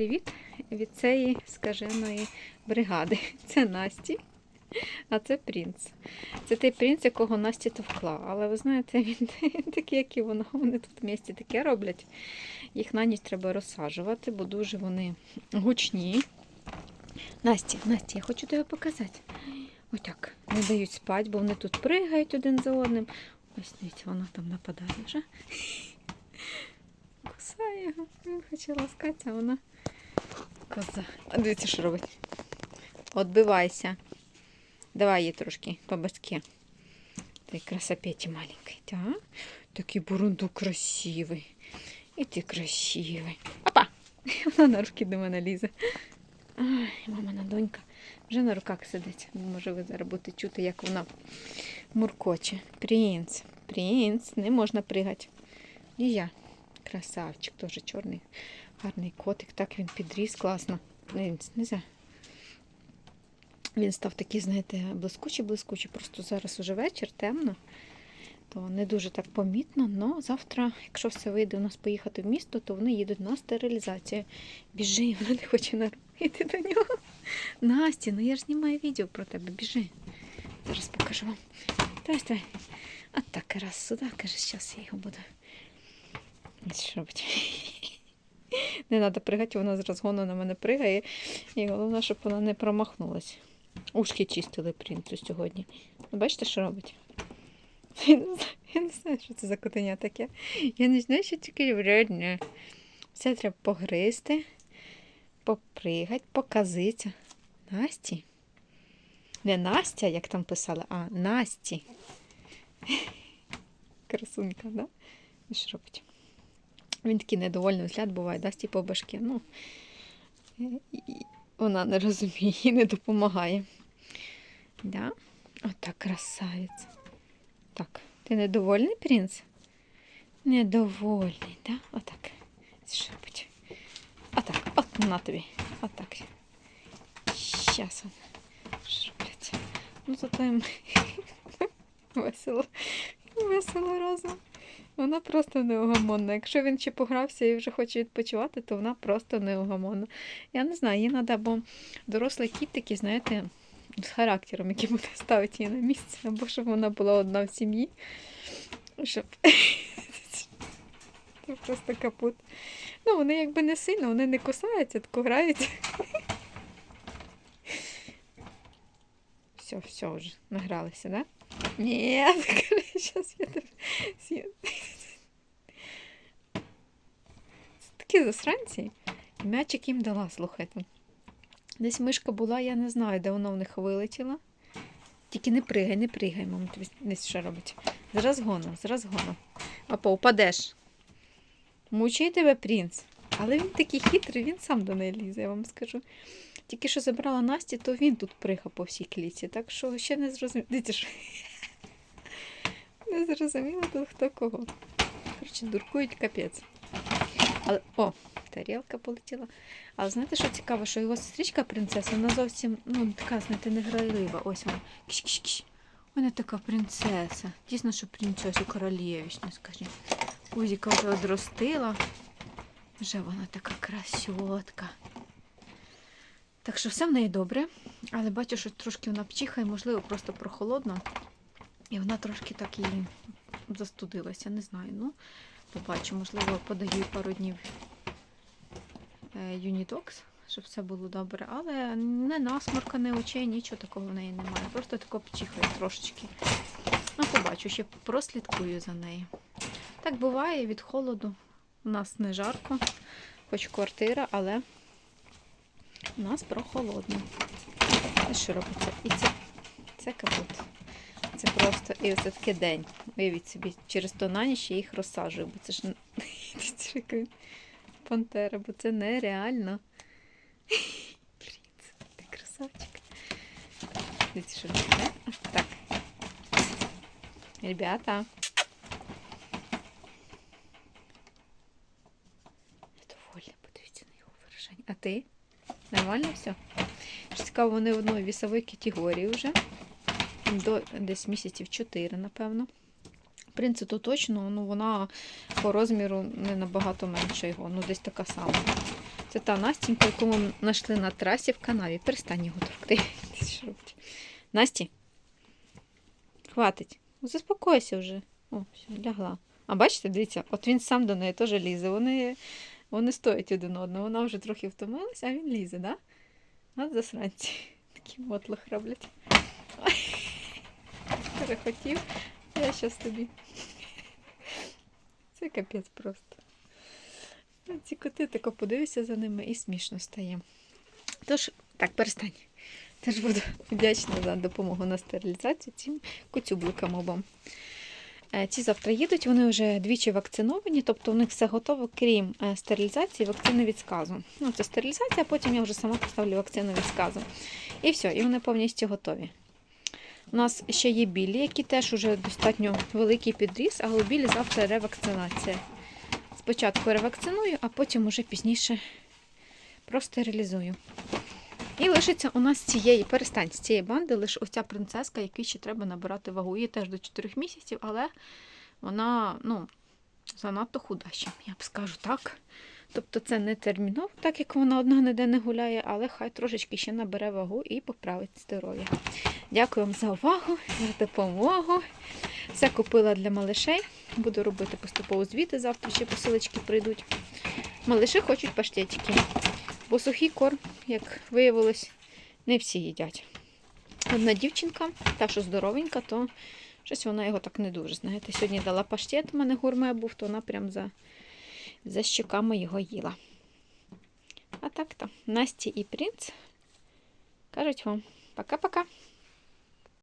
привіт від цієї скаженої бригади. Це Насті, а це принц. Це той принц, якого Насті товкла. Але ви знаєте, він такий, як і вона. Вони тут в місті таке роблять. Їх на ніч треба розсаджувати, бо дуже вони гучні. Настя, Настя, я хочу тебе показати. Отак. Не дають спати, бо вони тут пригають один за одним. Ось дивіться, вона там нападає вже. Кусає його. Він хоче ласкатися, а вона коза. А дивіться, що робить. Отбивайся. Давай їй трошки по баске. Ти красопеті маленький. Так? Такий бурундук красивий. І ти красивий. Опа! Вона на руки до мене лізе. Ай, мамина донька вже на руках сидить. Може ви зараз будете чути, як вона муркоче. Принц, принц, не можна пригати. І я. Красавчик, теж чорний, гарний котик. Так він підріс, класно. Знаю. Він став такий, знаєте, блискучий-блискучий. Просто зараз уже вечір, темно, то не дуже так помітно. але завтра, якщо все вийде у нас поїхати в місто, то вони їдуть на стерилізацію. Біжи, вона не хоче наробити до нього. Настя, ну я ж знімаю відео про тебе, біжи. Зараз покажу вам. Давай, давай. А так, раз сюди, каже, зараз я його буду. Що робить? Не треба пригати, вона з розгону на мене пригає. І головне, щоб вона не промахнулась. Ушки чистили принцу сьогодні. Бачите, що робить? Я не знаю, я не знаю, що це за котеня таке. Я не знаю, що таке вредне. Все треба погризти, попригати, показитися. Насті. Не Настя, як там писали, а Насті. Красунька, да? І що робить? Він такий недовольний взгляд буває, дасть по башки. Ну, і вона не розуміє і не допомагає. Да? Отак, красавець. Так, ти недовольний, принц? Недовольний, да? Отак. Робить? Отак, от на тобі. Отак. Щас он. Ну, зато їм весело. Весело разом. Вона просто неугомонна. Якщо він ще погрався і вже хоче відпочивати, то вона просто неугомонна. Я не знаю, їй треба, бо дорослий кіт такий, знаєте, з характером, який буде ставити її на місце, або щоб вона була одна в сім'ї. Щоб... Це просто капут. Ну, вони якби не сильно, вони не кусаються, тако граються. Все, все вже, награлися, да? Ні, зараз я тебе такі засранці. М'ячик їм дала, слухайте. Десь мишка була, я не знаю, де вона в них вилетіла. Тільки не пригай, не пригай, мама, тобі десь що робить. З розгону, з розгону. Опа, упадеш. Мучить тебе принц. Але він такий хитрий, він сам до неї лізе, я вам скажу. Тільки що забрала Насті, то він тут пригав по всій кліці. Так що ще не зрозуміло. Не зрозуміло тут хто кого. Коротше, дуркують капець. Але, о, тарілка полетіла. Але знаєте, що цікаво, що його сестричка принцеса, вона зовсім, ну, така, знаєте, неграйлива. Ось вона. Киш-киш-киш. Вона така принцеса. Дійсно, що принцесу королєвічну, скажімо. Кузіка вже одростила. Вже вона така красотка. Так що все в неї добре, але бачу, що трошки вона пчихає, можливо, просто прохолодно. І вона трошки так і застудилася, не знаю. Ну, побачу, можливо, подаю пару днів Юнітокс, щоб все було добре. Але не насморка, не очей, нічого такого в неї немає. Просто тако пчихає трошечки. Ну, побачу, ще прослідкую за нею. Так буває від холоду. У нас не жарко, хоч квартира, але у нас прохолодно. Що робиться? І це, це капут. Це просто і оце такий день. Уявіть собі, через то на ніч я їх розсаджую, бо це ж пантера, бо це нереально. Принц, ти красавчик. Дивіться, що робите? Так. Ребята. Недовольна, подивіться на його вираження. А ти? Нормально все? Цікаво, вони в одної вісової категорії вже. До десь місяців 4, напевно. Принципі, то точно, ну вона по розміру не набагато менше його, ну десь така сама. Це та Настінька, яку ми знайшли на трасі в канаві. Перестань його торкти. Насті? Хватить. Заспокойся вже. О, все, лягла. А бачите, дивіться, от він сам до неї теж лізе. Вони, вони стоять один одного. Вона вже трохи втомилася, а він лізе, да? От засранці. Такі мотлох роблять. Перехотів. Я щас тобі. Це капець просто. Ну, Ці коти тако подивишся за ними і смішно стає. Тож, так, перестань. Теж буду вдячна за допомогу на стерилізацію цим коцюбликам обом. Е, Ці завтра їдуть, вони вже двічі вакциновані, тобто у них все готово, крім е, стерилізації, вакцини від сказу. Ну, це стерилізація, потім я вже сама поставлю вакцину від сказу. І все, і вони повністю готові. У нас ще є білі, які теж уже достатньо великий підріс, але у білі завтра ревакцинація. Спочатку ревакциную, а потім уже пізніше простерилізую. І лишиться у нас цієї, перестань, з цієї банди лише оця принцеска, якій ще треба набирати вагу. Їй теж до 4 місяців, але вона ну, занадто худа ще, я б скажу так. Тобто це не терміново, так як вона одна ніде не гуляє, але хай трошечки ще набере вагу і поправить здоров'я. Дякую вам за увагу, за допомогу. Все купила для малишей. Буду робити поступово звіти завтра, ще посилочки прийдуть. Малиші хочуть паштетики. Бо сухий корм, як виявилось, не всі їдять. Одна дівчинка, та, що здоровенька, то щось вона його так не дуже. Знаєте, сьогодні дала паштет, у мене гурме був, то вона прям за, за щоками його їла. А так то, Насті і принц кажуть вам пока-пока.